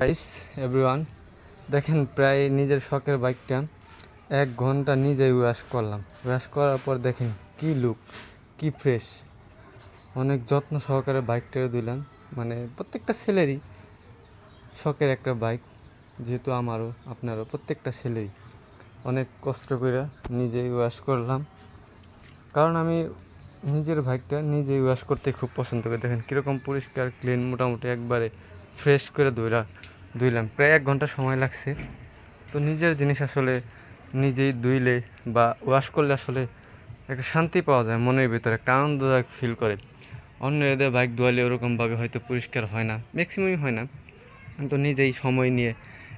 Guys everyone দেখেন প্রায় নিজের শখের বাইকটা এক ঘণ্টা নিজেই ওয়াশ করলাম। ওয়াশ করার পর দেখেন কি লুক কি ফ্রেশ অনেক যত্ন সহকারে বাইকটা দিলাম। মানে প্রত্যেকটা ছেলেরই শখের একটা বাইক যেহেতু আমারও, আপনারও, প্রত্যেকটা ছেলেই অনেক কষ্ট করে নিজেই ওয়াশ করলাম। কারণ আমি নিজের বাইকটা নিজেই ওয়াশ করতে খুব পছন্দ করি। দেখেন কীরকম পরিষ্কার ক্লিন মোটামুটি একবারে ফ্রেশ করে ধুইলা ধুইলাম। প্রায় এক ঘণ্টা সময় লাগছে। তো নিজের জিনিস আসলে নিজেই ধুইলে বা ওয়াশ করলে আসলে একটা শান্তি পাওয়া যায় মনের ভিতরে, একটা আনন্দদায়ক ফিল করে। অন্য এদের বাইক ধোয়ালে ওরকমভাবে হয়তো পরিষ্কার হয় না ম্যাক্সিমামই হয় না। কিন্তু নিজেই সময় নিয়ে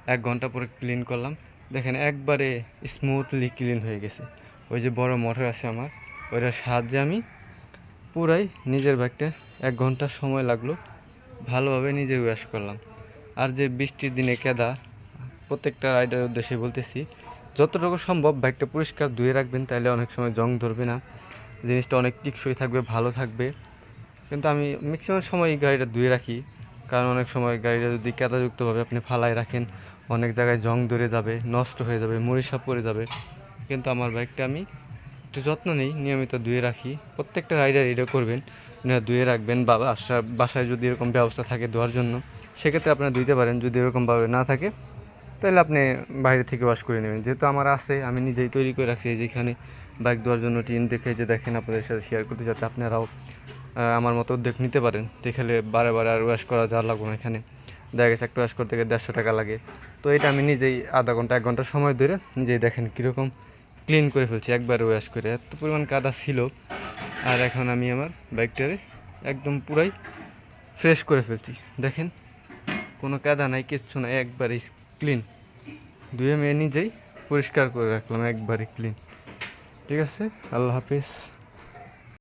এক ঘণ্টা পরে ক্লিন করলাম। দেখেন একবারে স্মুথলি ক্লিন হয়ে গেছে। ওই যে বড় মোটর আছে আমার, ওইটার সাহায্যে আমি পুরাই নিজের বাইকটা এক ঘণ্টা সময় লাগল। ভালোভাবে নিজে ওয়াশ করলাম। আর যে বৃষ্টির দিনে কেদা, প্রত্যেকটা রাইডারের উদ্দেশ্যে বলতেছি, যতটুকু সম্ভব বাইকটা পরিষ্কার ধুয়ে রাখবেন তাহলে অনেক সময় জং ধরবে না। জিনিসটা অনেক টিকসই থাকবে, ভালো থাকবে। কিন্তু আমি ম্যাক্সিমাম সময় এই গাড়িটা ধুয়ে রাখি। কারণ অনেক সময় গাড়িটা যদি কেদাযুক্তভাবে আপনি ফালায় রাখেন, অনেক জায়গায় জং ধরে যাবে, নষ্ট হয়ে যাবে মরিষা পড়ে যাবে। কিন্তু আমার বাইকটা আমি একটু যত্ন নিই, নিয়মিত ধুয়ে রাখি। প্রত্যেকটা রাইডার এটা করবেন। আপনারা ধুয়ে রাখবেন বা বাসা, বাসায় যদি এরকম ব্যবস্থা থাকে ধোয়ার জন্য, সেক্ষেত্রে আপনারা ধুইতে পারেন। যদি এরকমভাবে না থাকে, তাহলে আপনি বাইরে থেকে ওয়াশ করে নেবেন। যেহেতু আমার আছে, আমি নিজেই তৈরি করে রাখছি যেখানে বাইক ধোয়ার জন্য টিন দেখে যে দেখেন আপনাদের সাথে শেয়ার করতে যাতে আপনারাও আমার মতো উদ্যোগ নিতে পারেন। দেখলে বারে বারে আর ওয়াশ করা যা লাগবে না এখানে। দেখা গেছে একটা ওয়াশ করতে গেলে দেড়শো টাকা লাগে। তো এটা আমি নিজেই আধা ঘণ্টা, এক ঘণ্টা সময় ধরে নিজেই দেখেন কীরকম ক্লিন করে ফেলছি, একবার ওয়াশ করে। এত পরিমাণ কাদা ছিল আর এখন আমি আমার বাইকটারে একদম পুরাই ফ্রেশ করে ফেলছি। দেখেন, কোনো কাদা নাই, কিচ্ছু নাই, একবারে ক্লিন দুয়ে মেয়ে নিজেই পরিষ্কার করে রাখলাম, একবারে ক্লিন ঠিক আছে? আল্লাহ হাফিজ।